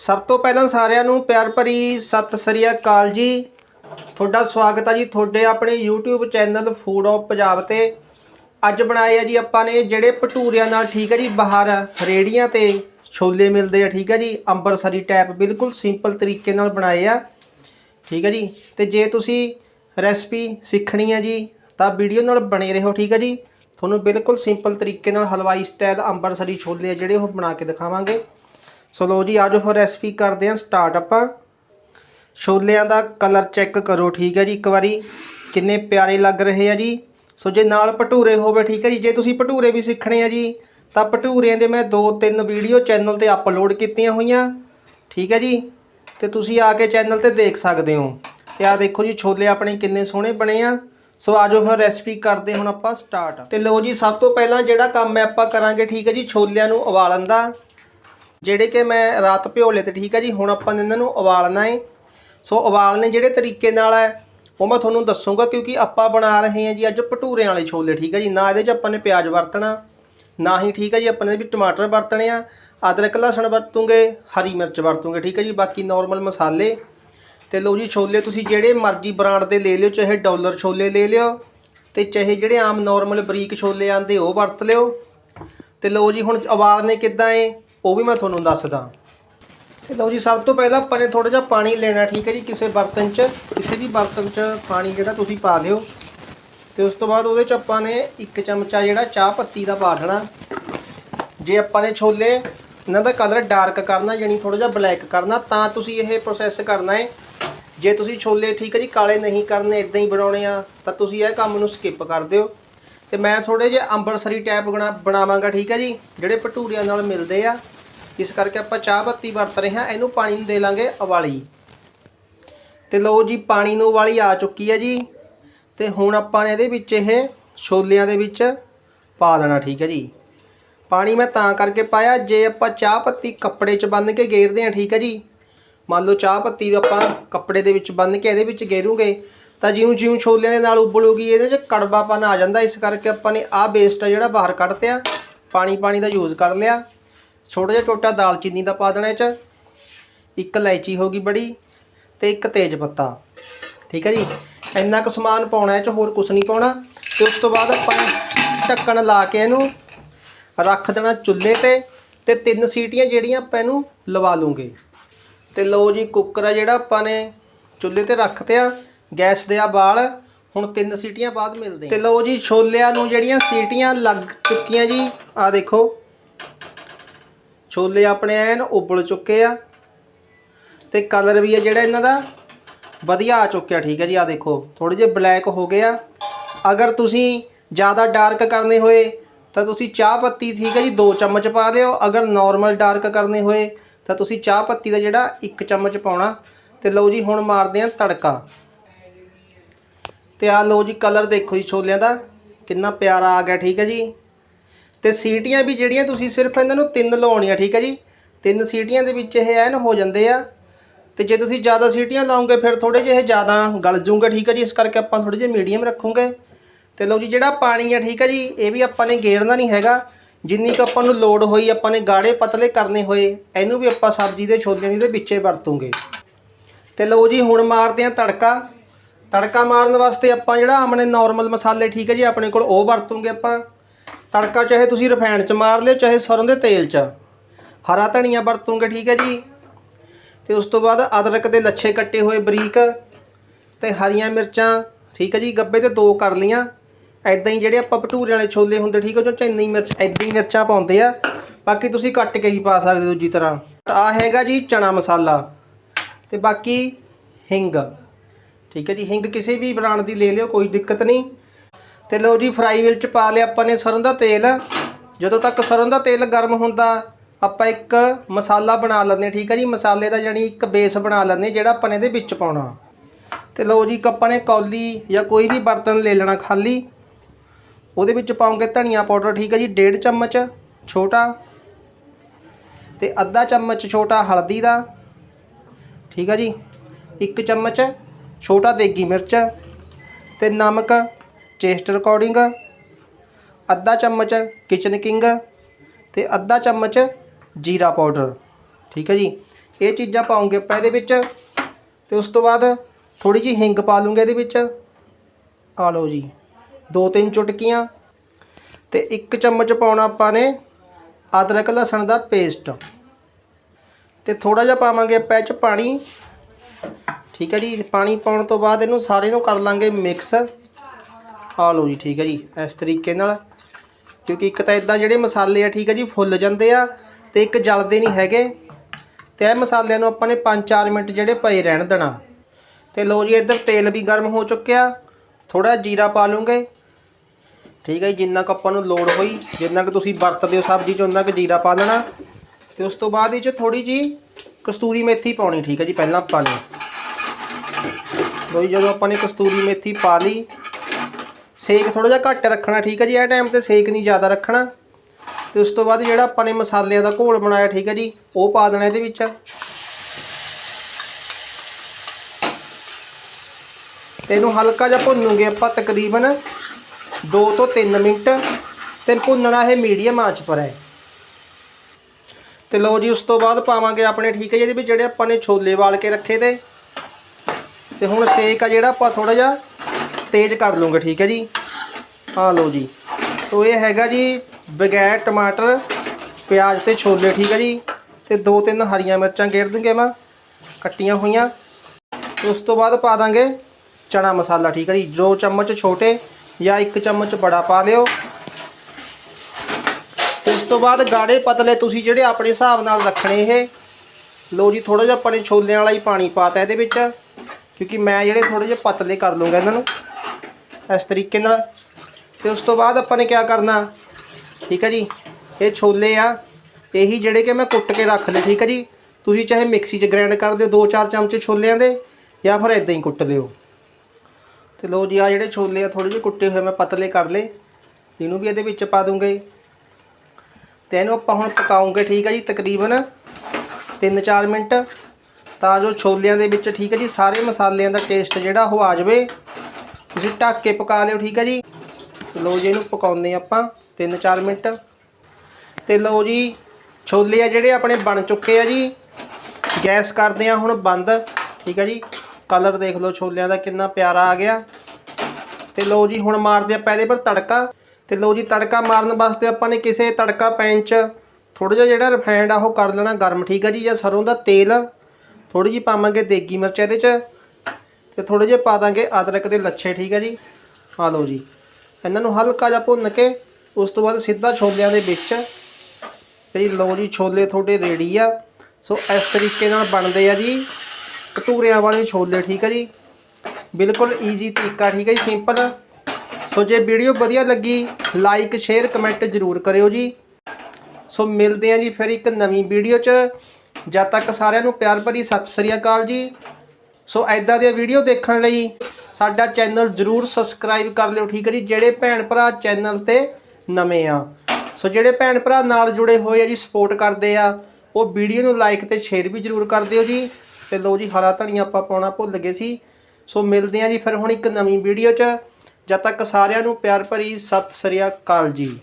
ਸਭ ਤੋਂ ਪਹਿਲਾਂ ਸਾਰਿਆਂ ਨੂੰ ਪਿਆਰ ਭਰੀ ਸਤਿ ਸ੍ਰੀ ਅਕਾਲ ਜੀ। ਤੁਹਾਡਾ ਸਵਾਗਤ ਹੈ ਜੀ ਤੁਹਾਡੇ ਆਪਣੇ YouTube channel food of Punjab ਤੇ। ਅੱਜ ਬਣਾਏ ਆ ਜੀ ਆਪਾਂ ਨੇ ਜਿਹੜੇ ਭਟੂਰਿਆਂ ਨਾਲ ਠੀਕ ਹੈ ਜੀ, ਬਾਹਰ ਰੇੜੀਆਂ ਤੇ ਛੋਲੇ ਮਿਲਦੇ ਆ, ਠੀਕ ਹੈ ਜੀ। ਅੰਬਰਸਰੀ ਟਾਈਪ ਬਿਲਕੁਲ ਸਿੰਪਲ ਤਰੀਕੇ ਨਾਲ ਬਣਾਏ ਆ, ਠੀਕ ਹੈ ਜੀ। ਤੇ ਜੇ ਤੁਸੀਂ ਰੈਸਪੀ ਸਿੱਖਣੀ ਹੈ ਜੀ, ਤਾਂ ਵੀਡੀਓ ਨਾਲ ਬਣੇ ਰਹੋ, ਠੀਕ ਹੈ ਜੀ। ਤੁਹਾਨੂੰ ਬਿਲਕੁਲ ਸਿੰਪਲ ਤਰੀਕੇ ਨਾਲ ਹਲਵਾਈ ਸਟਾਈਲ ਅੰਬਰਸਰੀ ਛੋਲੇ ਆ ਜਿਹੜੇ ਉਹ ਬਣਾ ਕੇ ਦਿਖਾਵਾਂਗੇ। ਸੋ ਲੋ ਜੀ ਅੱਜ ਫਿਰ ਰੈਸਪੀ ਕਰਦੇ ਹਾਂ ਸਟਾਰਟ ਆਪਾਂ। ਛੋਲਿਆਂ ਦਾ ਕਲਰ ਚੈੱਕ ਕਰੋ, ਠੀਕ ਹੈ ਜੀ, ਇੱਕ ਵਾਰੀ। ਕਿੰਨੇ ਪਿਆਰੇ ਲੱਗ ਰਹੇ ਆ ਜੀ। ਸੋ ਜੇ ਨਾਲ ਭਟੂਰੇ ਹੋਵੇ, ਠੀਕ ਹੈ ਜੀ, ਜੇ ਤੁਸੀਂ ਭਟੂਰੇ ਵੀ ਸਿੱਖਣੇ ਆ ਜੀ, ਤਾਂ ਭਟੂਰਿਆਂ ਦੇ ਮੈਂ ਦੋ ਤਿੰਨ ਵੀਡੀਓ ਚੈਨਲ ਤੇ ਅਪਲੋਡ ਕੀਤੀਆਂ ਹੋਈਆਂ, ਠੀਕ ਹੈ ਜੀ। ਤੇ ਤੁਸੀਂ ਆ ਕੇ ਚੈਨਲ ਤੇ ਦੇਖ ਸਕਦੇ ਹੋ। ਤੇ ਆ ਦੇਖੋ ਜੀ, ਛੋਲੇ ਆਪਣੇ ਕਿੰਨੇ ਸੋਹਣੇ ਬਣੇ ਆ। ਸੋ ਆਜੋ ਫਿਰ ਰੈਸਪੀ ਕਰਦੇ ਹੁਣ ਆਪਾਂ ਸਟਾਰਟ ਤੇ ਲੋ ਜੀ, ਸਭ ਤੋਂ ਪਹਿਲਾਂ ਜਿਹੜਾ ਕੰਮ ਹੈ ਆਪਾਂ ਕਰਾਂਗੇ, ਠੀਕ ਹੈ ਜੀ, ਛੋਲਿਆਂ ਨੂੰ ਉਬਾਲਣ ਦਾ। ਜਿਹੜੇ ਕਿ ਮੈਂ ਰਾਤ ਭਿਓ ਲਏ ਤੇ, ਠੀਕ ਹੈ ਜੀ, ਹੁਣ ਆਪਾਂ ਨੇ ਇਹਨਾਂ ਨੂੰ ਉਬਾਲਣਾ ਹੈ ਸੋ ਉਬਾਲਣੇ ਜਿਹੜੇ ਤਰੀਕੇ ਨਾਲ ਹੈ ਉਹ ਮੈਂ ਤੁਹਾਨੂੰ ਦੱਸੂਗਾ, ਕਿਉਂਕਿ ਆਪਾਂ ਬਣਾ ਰਹੇ ਹਾਂ ਜੀ ਅੱਜ ਭਟੂਰੇ ਵਾਲੇ ਛੋਲੇ, ਠੀਕ ਹੈ ਜੀ। ਨਾ ਇਹਦੇ 'ਚ ਆਪਾਂ ਨੇ ਪਿਆਜ਼ ਵਰਤਣਾ, ਨਾ ਹੀ, ਠੀਕ ਹੈ ਜੀ, ਆਪਾਂ ਨੇ ਵੀ ਟਮਾਟਰ ਵਰਤਣੇ ਆ, ਅਦਰਕ, ਲਸਣ ਵਰਤੂਗੇ, ਹਰੀ ਮਿਰਚ ਵਰਤੂਗੇ, ਠੀਕ ਹੈ ਜੀ, ਬਾਕੀ ਨਾਰਮਲ ਮਸਾਲੇ। ਤੇ ਲਓ ਜੀ, ਛੋਲੇ ਤੁਸੀਂ ਜਿਹੜੇ ਮਰਜ਼ੀ ਬ੍ਰਾਂਡ ਦੇ ਲੈ ਲਿਓ, ਚਾਹੇ ਡਾਲਰ ਛੋਲੇ ਲੈ ਲਿਓ, ਤੇ ਚਾਹੇ ਜਿਹੜੇ ਆਮ ਨਾਰਮਲ ਬਰੀਕ ਛੋਲੇ ਆਂਦੇ, ਉਹ ਵਰਤ ਲਿਓ। ਤੇ ਲਓ ਜੀ, ਹੁਣ ਉਬਾਲਣੇ ਕਿੱਦਾਂ ਏ? ਉਹ ਵੀ ਮੈਂ ਤੁਹਾਨੂੰ ਦੱਸਦਾ। ਤੇ ਲਓ ਜੀ, ਸਭ ਤੋਂ ਪਹਿਲਾਂ ਆਪਾਂ ਨੇ ਥੋੜਾ ਜਿਹਾ ਪਾਣੀ ਲੈਣਾ, ਠੀਕ ਹੈ ਜੀ, ਕਿਸੇ ਬਰਤਨ 'ਚ, ਕਿਸੇ ਵੀ ਬਰਤਨ 'ਚ ਪਾਣੀ ਜਿਹੜਾ ਤੁਸੀਂ ਪਾ ਦਿਓ ਤੇ ਉਸ ਤੋਂ ਬਾਅਦ ਉਹਦੇ 'ਚ ਆਪਾਂ ਨੇ ਇੱਕ ਚਮਚਾ ਜਿਹੜਾ ਚਾਹ ਪੱਤੀ ਦਾ ਪਾ ਦੇਣਾ। ਜੇ ਆਪਾਂ ਨੇ ਛੋਲੇ, ਇਹਨਾਂ ਦਾ ਕਲਰ ਡਾਰਕ ਕਰਨਾ, ਯਾਨੀ ਥੋੜਾ ਜਿਹਾ ਬਲੈਕ ਕਰਨਾ, ਤਾਂ ਤੁਸੀਂ ਇਹ ਪ੍ਰੋਸੈਸ ਕਰਨਾ ਹੈ। ਜੇ ਤੁਸੀਂ ਛੋਲੇ, ਠੀਕ ਹੈ ਜੀ, ਕਾਲੇ ਨਹੀਂ ਕਰਨੇ ਇਦਾਂ ਹੀ ਬਣਾਉਣੇ ਆ, ਤਾਂ ਤੁਸੀਂ ਇਹ ਕੰਮ ਨੂੰ ਸਕਿਪ ਕਰ ਦਿਓ। ਤੇ ਮੈਂ ਥੋੜੇ ਜਿਹੇ ਅੰਬਰਸਰੀ ਟਾਈਪ ਬਣਾ, ਬਣਾਵਾਂਗਾ, ਠੀਕ ਹੈ ਜੀ? ਜਿਹੜੇ ਭਟੂਰਿਆਂ ਨਾਲ ਮਿਲਦੇ ਆ, ਇਸ ਕਰਕੇ ਆਪਾਂ ਚਾਹ ਪੱਤੀ ਵਰਤ ਰਹੇ ਹਾਂ, ਇਹਨੂੰ ਪਾਣੀ ਨੂੰ ਦੇ ਲਾਂਗੇ ਉਬਾਲੀ। ਤੇ ਲਓ ਜੀ, ਪਾਣੀ ਨੂੰ ਉਬਾਲੀ ਆ ਚੁੱਕੀ ਹੈ ਜੀ। ਤੇ ਹੁਣ ਆਪਾਂ ਨੇ ਇਹਦੇ ਵਿੱਚ ਇਹ ਛੋਲਿਆਂ ਦੇ ਵਿੱਚ ਪਾ ਦੇਣਾ, ਠੀਕ ਹੈ ਜੀ। ਪਾਣੀ ਮੈਂ ਤਾਂ ਕਰਕੇ ਪਾਇਆ, ਜੇ ਆਪਾਂ ਚਾਹ ਪੱਤੀ ਕੱਪੜੇ 'ਚ ਬੰਨ੍ਹ ਕੇ ਗੇਰਦੇ ਹਾਂ, ਠੀਕ ਹੈ ਜੀ। ਮੰਨ ਲਓ ਚਾਹ ਪੱਤੀ ਆਪਾਂ ਕੱਪੜੇ ਦੇ ਵਿੱਚ ਬੰਨ੍ਹ ਕੇ ਇਹਦੇ ਵਿੱਚ ਗੇਰੂਗੇ ਤਾਂ ਜਿਉਂ ਜਿਉਂ ਛੋਲਿਆਂ ਦੇ ਨਾਲ ਉਬਲੂਗੀ ਇਹਦੇ 'ਚ ਕੜਵਾਪਨ ਆ ਜਾਂਦਾ। ਇਸ ਕਰਕੇ ਆਪਾਂ ਨੇ ਆਹ ਵੇਸਟ ਆ ਜਿਹੜਾ ਬਾਹਰ ਕੱਢਤਿਆ। ਪਾਣੀ ਪਾਣੀ ਦਾ ਯੂਜ਼ ਕਰ ਲਿਆ। ਛੋਟਾ ਜਿਹਾ ਟੋਟਾ ਦਾਲਚੀਨੀ ਦਾ ਪਾ ਦੇਣਾ ਇਹ 'ਚ। ਇੱਕ ਇਲਾਇਚੀ ਹੋ ਗਈ ਬੜੀ ਤੇ ਇੱਕ ਤੇਜ ਪੱਤਾ। ਠੀਕ ਹੈ ਜੀ? ਇੰਨਾ ਕੁ ਸਮਾਨ ਪਾਉਣਾ ਇਹ 'ਚ, ਹੋਰ ਕੁਝ ਨਹੀਂ ਪਾਉਣਾ। ਤੇ ਉਸ ਤੋਂ ਬਾਅਦ ਆਪਾਂ ਢੱਕਣ ਲਾ ਕੇ ਇਹਨੂੰ ਰੱਖ ਦੇਣਾ ਚੁੱਲ੍ਹੇ ਤੇ ਤੇ ਤਿੰਨ ਸੀਟੀਆਂ ਜਿਹੜੀਆਂ ਆਪਾਂ ਇਹਨੂੰ ਲਵਾ ਲੂਗੇ ਤੇ ਲਓ ਜੀ ਕੁੱਕਰ ਆ ਜਿਹੜਾ ਆਪਾਂ ਨੇ ਚੁੱਲ੍ਹੇ ਤੇ ਰੱਖ ਆ ਗੈਸ ਦੇ ਆ ਬਾਲ, ਹੁਣ ਤਿੰਨ ਸੀਟੀਆਂ ਬਾਅਦ ਮਿਲਦੇ ਆ। ਤੇ ਲਓ ਜੀ, ਛੋਲਿਆਂ ਨੂੰ ਜਿਹੜੀਆਂ ਸੀਟੀਆਂ ਲੱਗ ਚੁੱਕੀਆਂ ਜੀ ਆ ਦੇਖੋ। ਛੋਲੇ ਆਪਣੇ ਐਨ ਉਬਲ ਚੁੱਕੇ ਆ। ਤੇ ਕਲਰ ਵੀ ਆ ਜਿਹੜਾ ਇਹਨਾਂ ਦਾ, ਵਧੀਆ ਆ ਚੁੱਕਿਆ, ਠੀਕ ਹੈ ਜੀ ਆ ਦੇਖੋ। ਥੋੜੇ ਜਿਹੇ ਬਲੈਕ ਹੋ ਗਏ ਆ। ਅਗਰ ਤੁਸੀਂ ਜ਼ਿਆਦਾ ਡਾਰਕ ਕਰਨੇ ਹੋਏ, ਤਾਂ ਤੁਸੀਂ ਚਾਹ ਪੱਤੀ, ਠੀਕ ਹੈ ਜੀ 2 ਚਮਚ ਪਾ ਦਿਓ। ਅਗਰ ਨਾਰਮਲ ਡਾਰਕ ਕਰਨੇ ਹੋਏ, ਤਾਂ ਤੁਸੀਂ ਚਾਹ ਪੱਤੀ ਦਾ ਜਿਹੜਾ 1 ਚਮਚ ਪਾਉਣਾ। ਤੇ ਲਓ ਜੀ, ਹੁਣ ਮਾਰਦੇ ਆ ਤੜਕਾ। ਤੇ ਆ ਲਓ ਜੀ ਕਲਰ ਦੇਖੋ ਜੀ ਛੋਲਿਆਂ ਦਾ। ਕਿੰਨਾ ਪਿਆਰਾ ਆ ਗਿਆ, ਠੀਕ ਹੈ ਜੀ। ਤੇ ਸੀਟੀਆਂ ਵੀ ਜਿਹੜੀਆਂ ਤੁਸੀਂ ਸਿਰਫ ਇਹਨਾਂ ਨੂੰ ਤਿੰਨ ਲਾਉਣੀਆਂ, ਠੀਕ ਹੈ ਜੀ। ਤਿੰਨ ਸੀਟੀਆਂ ਦੇ ਵਿੱਚ ਇਹ ਐਨ ਹੋ ਜਾਂਦੇ ਆ। ਤੇ ਜੇ ਤੁਸੀਂ ਜ਼ਿਆਦਾ ਸੀਟੀਆਂ ਲਾਉਂਗੇ, ਫਿਰ ਥੋੜੇ ਜਿਹੇ ਜ਼ਿਆਦਾ ਗਲ ਜੂਗੇ, ਠੀਕ ਹੈ ਜੀ। ਇਸ ਕਰਕੇ ਆਪਾਂ ਥੋੜੇ ਜਿਹੇ ਮੀਡੀਅਮ ਰੱਖੂਗੇ। ਤੇ ਲਓ ਜੀ, ਜਿਹੜਾ ਪਾਣੀ ਆ, ਠੀਕ ਹੈ ਜੀ, ਇਹ ਵੀ ਆਪਾਂ ਨੇ ਗੇੜਨਾ ਨਹੀਂ ਹੈਗਾ। ਜਿੰਨੀ ਕੁ ਆਪਾਂ ਨੂੰ ਲੋੜ ਹੋਈ, ਆਪਾਂ ਨੇ ਗਾੜੇ ਪਤਲੇ ਕਰਨੇ ਹੋਏ, ਇਹਨੂੰ ਵੀ ਆਪਾਂ ਸਬਜ਼ੀ ਦੇ ਛੋਲਿਆਂ ਦੀ ਦੇ ਵਿੱਚੇ ਵਰਤੂਗੇ। ਤੇ ਲਓ ਜੀ, ਹੁਣ ਮਾਰਦੇ ਆ ਤੜਕਾ। ਤੜਕਾ ਮਾਰਨ ਵਾਸਤੇ ਆਪਾਂ ਜਿਹੜਾ ਆਪਣੇ ਨਾਰਮਲ ਮਸਾਲੇ, ਠੀਕ ਹੈ ਜੀ, ਆਪਣੇ ਕੋਲ ਉਹ ਵਰਤੂਗੇ ਆਪਾਂ। ਤੜਕਾ ਚਾਹੇ ਤੁਸੀਂ ਰਿਫਾਈਨਡ ਚ ਮਾਰ ਲਿਓ, ਚਾਹੇ ਸਰੋਂ ਦੇ ਤੇਲ ਚ। ਹਰਾ ਧਨੀਆ ਵਰਤੂਗੇ, ਠੀਕ ਹੈ ਜੀ। ਤੇ ਉਸ ਤੋਂ ਬਾਅਦ ਅਦਰਕ ਦੇ ਲੱਛੇ ਕੱਟੇ ਹੋਏ ਬਰੀਕ ਤੇ ਹਰੀਆਂ ਮਿਰਚਾਂ, ਠੀਕ ਹੈ ਜੀ, ਗੱਬੇ ਤੇ ਦੋ ਕਰ ਲੀਆਂ ਐਦਾਂ ਹੀ ਜਿਹੜੇ ਆਪਾਂ ਭਟੂਰੇ ਵਾਲੇ ਛੋਲੇ ਹੁੰਦੇ, ਠੀਕ ਹੈ ਜੋ ਚੰਨੀ ਮਿਰਚ ਐਦਾਂ ਹੀ ਮਿਰਚਾਂ ਪਾਉਂਦੇ ਆ। ਬਾਕੀ ਤੁਸੀਂ ਕੱਟ ਕੇ ਵੀ ਪਾ ਸਕਦੇ ਹੋ ਦੂਜੀ ਤਰ੍ਹਾਂ। ਆ ਹੈਗਾ ਜੀ ਚਣਾ ਮਸਾਲਾ ਤੇ ਬਾਕੀ ਹਿੰਗ। ਠੀਕ ਹੈ ਜੀ ਹਿੰਗ ਕਿਸੇ ਵੀ ਬ੍ਰਾਂਡ ਦੀ ਲੈ ਲਿਓ ਕੋਈ ਦਿੱਕਤ ਨਹੀਂ। ਤੇ ਲਓ ਜੀ ਫਰਾਈ ਵੀਲ ਚ ਪਾ ਲਿਆ ਆਪਾਂ ਨੇ ਸਰੋਂ ਦਾ ਤੇਲ। ਜਦੋਂ ਤੱਕ ਸਰੋਂ ਦਾ ਤੇਲ ਗਰਮ ਹੁੰਦਾ ਆਪਾਂ ਇੱਕ ਮਸਾਲਾ ਬਣਾ ਲੈਂਦੇ ਹਾਂ, ਠੀਕ ਹੈ ਜੀ ਮਸਾਲੇ ਦਾ ਜਾਨੀ ਇੱਕ ਬੇਸ ਬਣਾ ਲੈਂਦੇ ਜਿਹੜਾ ਆਪਾਂ ਨੇ ਇਹਦੇ ਵਿੱਚ ਪਾਉਣਾ। ਤੇ ਲਓ ਜੀ ਇੱਕ ਆਪਾਂ ਨੇ ਕੌਲੀ ਜਾਂ ਕੋਈ ਵੀ ਬਰਤਨ ਲੈ ਲੈਣਾ ਖਾਲੀ। ਉਹਦੇ ਵਿੱਚ ਪਾਉਂਗੇ ਧਨੀਆ ਪਾਊਡਰ ਠੀਕ ਹੈ ਜੀ 1.5 ਚਮਚ ਛੋਟਾ। ਤੇ ਅੱਧਾ ਚਮਚ ਛੋਟਾ ਹਲਦੀ ਦਾ। ਠੀਕ ਹੈ ਜੀ ਇੱਕ ਚਮਚ ਛੋਟਾ ਦੇਗੀ ਮਿਰਚ ਤੇ ਨਮਕ ਟੇਸਟ ਅਕੋਰਡਿੰਗ ਅੱਧਾ ਚਮਚ ਕਿਚਨ ਕਿੰਗ ਤੇ ਅੱਧਾ ਚਮਚ ਜੀਰਾ ਪਾਊਡਰ। ਠੀਕ ਹੈ ਜੀ? ਇਹ ਚੀਜ਼ਾਂ ਪਾਉਂਗੇ ਆਪਾਂ ਇਹਦੇ ਵਿੱਚ ਤੇ ਉਸ ਤੋਂ ਬਾਅਦ ਥੋੜੀ ਜਿਹੀ ਹਿੰਗ ਪਾ ਲੂੰਗੇ ਇਹਦੇ ਵਿੱਚ। ਆ ਲਓ ਜੀ, ਦੋ ਤਿੰਨ ਚੁਟਕੀਆਂ ਤੇ ਇੱਕ ਚਮਚ ਪਾਉਣਾ ਆਪਾਂ ਨੇ ਅਦਰਕ ਲਸਣ ਦਾ ਪੇਸਟ ਤੇ ਥੋੜਾ ਜਿਹਾ ਪਾਵਾਂਗੇ ਆਪਾਂ ਇਹ ਚ ਪਾਣੀ ਠੀਕ ਹੈ ਜੀ, ਪਾਣੀ ਪਾਉਣ ਤੋਂ ਬਾਅਦ ਇਹਨੂੰ ਸਾਰੇ ਨੂੰ ਕਰ ਲਾਂਗੇ ਮਿਕਸ ਆ ਲਓ ਜੀ, ਠੀਕ ਹੈ ਜੀ, ਇਸ ਤਰੀਕੇ ਨਾਲ। ਕਿਉਂਕਿ ਇੱਕ ਤਾਂ ਇਦਾਂ ਜਿਹੜੇ ਮਸਾਲੇ ਆ, ਠੀਕ ਹੈ ਜੀ, ਫੁੱਲ ਜਾਂਦੇ ਆ ਤੇ ਇੱਕ ਜਲਦੇ ਨਹੀਂ ਹੈਗੇ। ਤੇ ਇਹ ਮਸਾਲਿਆਂ ਨੂੰ ਆਪਾਂ ਨੇ 5-4 ਮਿੰਟ ਜਿਹੜੇ ਪਏ ਰਹਿਣ ਦੇਣਾ। ਤੇ ਲਓ ਜੀ, ਇੱਧਰ ਤੇਲ ਵੀ ਗਰਮ ਹੋ ਚੁੱਕਿਆ। ਥੋੜਾ ਜੀਰਾ ਪਾ ਲੂੰਗੇ ਠੀਕ ਹੈ ਜੀ, ਜਿੰਨਾ ਕੁ ਆਪਾਂ ਨੂੰ ਲੋੜ ਹੋਈ, ਜਿੰਨਾ ਕੁ ਤੁਸੀਂ ਵਰਤਦੇ ਹੋ ਸਬਜ਼ੀ 'ਚ ਉਹਨਾਂ ਕੁ ਜੀਰਾ ਪਾ ਲੈਣਾ। ਤੇ ਉਸ ਤੋਂ ਬਾਅਦ ਇਹ 'ਚ ਥੋੜੀ ਜੀ ਕਸਤੂਰੀ ਮੇਥੀ ਪਾਉਣੀ, ਠੀਕ ਹੈ ਜੀ, ਪਹਿਲਾਂ ਆਪਾਂ ਨੇ। ਲਓ ਜੀ ਜਦੋਂ ਆਪਾਂ ਨੇ ਕਸਤੂਰੀ ਮੇਥੀ ਪਾ ਲਈ, ਸੇਕ ਥੋੜਾ ਜਿਹਾ ਘੱਟ ਰੱਖਣਾ, ਠੀਕ ਹੈ ਜੀ? ਇਹ ਟਾਈਮ ਤੇ ਸੇਕ ਨਹੀਂ ਜ਼ਿਆਦਾ ਰੱਖਣਾ। ਤੇ ਉਸ ਤੋਂ ਬਾਅਦ ਜਿਹੜਾ ਆਪਾਂ ਨੇ ਮਸਾਲਿਆਂ ਦਾ ਘੋਲ ਬਣਾਇਆ, ਠੀਕ ਹੈ ਜੀ, ਉਹ ਪਾ ਦੇਣਾ ਇਹਦੇ ਵਿੱਚ। ਤੇ ਇਹਨੂੰ ਹਲਕਾ ਜਿਹਾ ਭੁੰਨੂਗੇ ਆਪਾਂ ਤਕਰੀਬਨ 2 ਤੋਂ 3 ਮਿੰਟ, ਤੇ ਭੁੰਨਣਾ ਇਹ ਮੀਡੀਅਮ ਆਂਚ ਪਰ ਹੈ। ਤੇ ਲਓ ਜੀ, ਉਸ ਤੋਂ ਬਾਅਦ ਪਾਵਾਂਗੇ ਆਪਣੇ, ਠੀਕ ਹੈ ਜੀ, ਇਹਦੇ ਵਿੱਚ ਜਿਹੜੇ ਆਪਾਂ ਨੇ ਛੋਲੇ ਵਾਲ ਕੇ ਰੱਖੇ ਤੇ। ਤੇ ਹੁਣ ਸੇਕ ਆ ਜਿਹੜਾ ਆਪਾਂ ਥੋੜਾ ਜਿਹਾ ਤੇਜ਼ ਕਰ ਲਵਾਂਗੇ ਠੀਕ ਹੈ ਜੀ? ਆ ਲਓ ਜੀ। ਸੋ ਇਹ ਹੈਗਾ ਜੀ ਬਗੈਰ ਟਮਾਟਰ, ਪਿਆਜ਼ ਤੇ ਛੋਲੇ, ਠੀਕ ਹੈ ਜੀ? ਤੇ ਦੋ ਤਿੰਨ ਹਰੀਆਂ ਮਿਰਚਾਂ ਗੇਰ ਦੂੰਗੇ ਮੈਂ, ਕੱਟੀਆਂ ਹੋਈਆਂ। ਉਸ ਤੋਂ ਬਾਅਦ ਪਾ ਦਾਂਗੇ ਚਣਾ ਮਸਾਲਾ, ਠੀਕ ਹੈ ਜੀ? ਦੋ ਚਮਚ ਛੋਟੇ ਜਾਂ ਇੱਕ ਚਮਚ ਬੜਾ ਪਾ ਲਿਓ ਉਸ ਤੋਂ ਬਾਅਦ ਗਾੜੇ ਪਤਲੇ ਤੁਸੀਂ ਜਿਹੜੇ ਆਪਣੇ ਹਿਸਾਬ ਨਾਲ ਰੱਖਣੇ ਇਹ ਲੋ ਜੀ ਥੋੜਾ ਜਿਹਾ ਆਪਾਂ ਨੇ ਛੋਲਿਆਂ ਵਾਲਾ ਹੀ ਪਾਣੀ ਪਾਤਾ ਇਹਦੇ ਵਿੱਚ। ਕਿਉਂਕਿ ਮੈਂ ਜਿਹੜੇ ਥੋੜੇ ਜਿਹੇ ਪਤਲੇ ਕਰ ਲੂੰਗਾ ਇਹਨਾਂ ਨੂੰ ਇਸ ਤਰੀਕੇ ਨਾਲ। ਤੇ ਉਸ ਤੋਂ ਬਾਅਦ ਆਪਾਂ ਨੇ ਕੀ ਕਰਨਾ? ਠੀਕ ਹੈ ਜੀ, ਇਹ ਛੋਲੇ ਆ, ਇਹੀ ਜਿਹੜੇ ਕਿ ਮੈਂ ਕੁੱਟ ਕੇ ਰੱਖ ਲਏ, ਠੀਕ ਹੈ ਜੀ। ਤੁਸੀਂ ਚਾਹੇ ਮਿਕਸੀ 'ਚ ਗ੍ਰਾਈਂਡ ਕਰ ਦਿਓ ਦੋ ਚਾਰ ਚਮਚੇ ਛੋਲਿਆਂ ਦੇ ਜਾਂ ਫਿਰ ਇਦਾਂ ਹੀ ਕੁੱਟ ਲਿਓ। ਤੇ ਲਓ ਜੀ ਆ ਜਿਹੜੇ ਛੋਲੇ ਆ ਥੋੜੇ ਜਿਹੇ ਕੁੱਟੇ ਹੋਏ ਮੈਂ ਪਤਲੇ ਕਰ ਲਏ। ਇਹਨੂੰ ਵੀ ਇਹਦੇ ਵਿੱਚ ਪਾ ਦੂੰਗੇ। ਤੇ ਇਹਨੂੰ ਆਪਾਂ ਹੁਣ ਪਕਾਉਂਗੇ, ਠੀਕ ਹੈ ਜੀ, ਤਕਰੀਬਨ 3-4 ਮਿੰਟ। ਤਾਂ ਜੋ ਛੋਲਿਆਂ ਦੇ ਵਿੱਚ ਠੀਕ ਹੈ ਜੀ, ਸਾਰੇ ਮਸਾਲਿਆਂ ਦਾ ਟੇਸਟ ਜਿਹੜਾ ਉਹ ਆ ਜਾਵੇ। ਤੁਸੀਂ ਢੱਕ ਕੇ ਪਕਾ ਲਿਓ, ਠੀਕ ਹੈ ਜੀ। ਲਓ ਜੀ, ਇਹਨੂੰ ਪਕਾਉਂਦੇ ਆਪਾਂ 3-4 ਮਿੰਟ। ਤੇ ਲਓ ਜੀ, ਛੋਲੇ ਆ ਜਿਹੜੇ ਆਪਣੇ ਬਣ ਚੁੱਕੇ ਆ ਜੀ। ਗੈਸ ਕਰਦੇ ਆ ਹੁਣ ਬੰਦ, ਠੀਕ ਹੈ ਜੀ। ਕਲਰ ਦੇਖ ਲਓ ਛੋਲਿਆਂ ਦਾ ਕਿੰਨਾ ਪਿਆਰਾ ਆ ਗਿਆ। ਤੇ ਲਓ ਜੀ, ਹੁਣ ਮਾਰਦੇ ਆਪਾਂ ਇਹਦੇ ਪਰ ਤੜਕਾ। ਤੇ ਲਓ ਜੀ, ਤੜਕਾ ਮਾਰਨ ਵਾਸਤੇ ਆਪਾਂ ਨੇ ਕਿਸੇ ਤੜਕਾ ਪੈਨ 'ਚ ਥੋੜਾ ਜਿਹਾ ਜਿਹੜਾ ਰਿਫਾਈਂਡ ਆ ਉਹ ਕਰ ਲੈਣਾ ਗਰਮ, ਠੀਕ ਹੈ ਜੀ, ਜਾਂ ਸਰੋਂ ਦਾ ਤੇਲ। ਥੋੜੀ ਜਿਹੀ ਪਾਵਾਂਗੇ ਦੇਗੀ ਮਿਰਚ ਇਹਦੇ 'ਚ ਤੇ ਥੋੜੇ ਜਿਹੇ ਪਾ ਦਾਂਗੇ ਅਦਰਕ ਦੇ ਲੱਛੇ, ਠੀਕ ਹੈ ਜੀ? ਆ ਲਓ ਜੀ। ਇਹਨਾਂ ਨੂੰ ਹਲਕਾ ਜਿਹਾ ਭੁੰਨ ਕੇ ਉਸ ਤੋਂ ਬਾਅਦ ਸਿੱਧਾ ਛੋਲਿਆਂ ਦੇ ਵਿੱਚ ਤੇ ਲਓ ਜੀ, ਛੋਲੇ ਤੁਹਾਡੇ ਰੈਡੀ ਆ। ਸੋ ਇਸ ਤਰੀਕੇ ਨਾਲ ਬਣਦੇ ਆ ਜੀ ਭਟੂਰਿਆਂ ਵਾਲੇ ਛੋਲੇ, ਠੀਕ ਹੈ ਜੀ? ਬਿਲਕੁਲ ਈਜ਼ੀ ਤਰੀਕਾ, ਠੀਕ ਹੈ ਜੀ? ਸਿੰਪਲ ਸੋ ਜੇ ਵੀਡੀਓ ਵਧੀਆ ਲੱਗੀ ਲਾਈਕ ਸ਼ੇਅਰ ਕਮੈਂਟ ਜ਼ਰੂਰ ਕਰਿਓ ਜੀ। ਸੋ ਮਿਲਦੇ ਆ ਜੀ ਫਿਰ ਇੱਕ ਨਵੀਂ ਵੀਡੀਓ 'ਚ। ਜਦ ਤੱਕ ਸਾਰਿਆਂ ਨੂੰ ਪਿਆਰ ਭਰੀ ਸਤਿ ਸ੍ਰੀ ਅਕਾਲ ਜੀ। ਸੋ ਐਦਾਂ ਦੀਆਂ ਵੀਡੀਓ ਦੇਖਣ ਲਈ ਸਾਡਾ ਚੈਨਲ ਜ਼ਰੂਰ ਸਬਸਕ੍ਰਾਈਬ ਕਰ ਲਿਓ, ਠੀਕ ਹੈ ਜੀ? ਜਿਹੜੇ ਭੈਣ ਭਰਾ ਚੈਨਲ ਤੇ ਨਵੇਂ ਆ। ਸੋ ਜਿਹੜੇ ਭੈਣ ਭਰਾ ਨਾਲ ਜੁੜੇ ਹੋਏ ਆ ਜੀ ਸਪੋਰਟ ਕਰਦੇ ਆ, ਉਹ ਵੀਡੀਓ ਨੂੰ ਲਾਈਕ ਤੇ ਸ਼ੇਅਰ ਵੀ ਜ਼ਰੂਰ ਕਰ ਦਿਓ ਜੀ। ਤੇ ਲਓ ਜੀ, ਹਰਾ ਧਨੀਆ ਆਪਾਂ ਪਾਉਣਾ ਭੁੱਲ ਗਏ ਸੀ। ਸੋ ਮਿਲਦੇ ਆ ਜੀ ਫਿਰ ਹੁਣ ਇੱਕ ਨਵੀਂ ਵੀਡੀਓ 'ਚ। ਜਦ ਤੱਕ ਸਾਰਿਆਂ ਨੂੰ ਪਿਆਰ ਭਰੀ ਸਤਿ ਸ੍ਰੀ ਅਕਾਲ ਜੀ।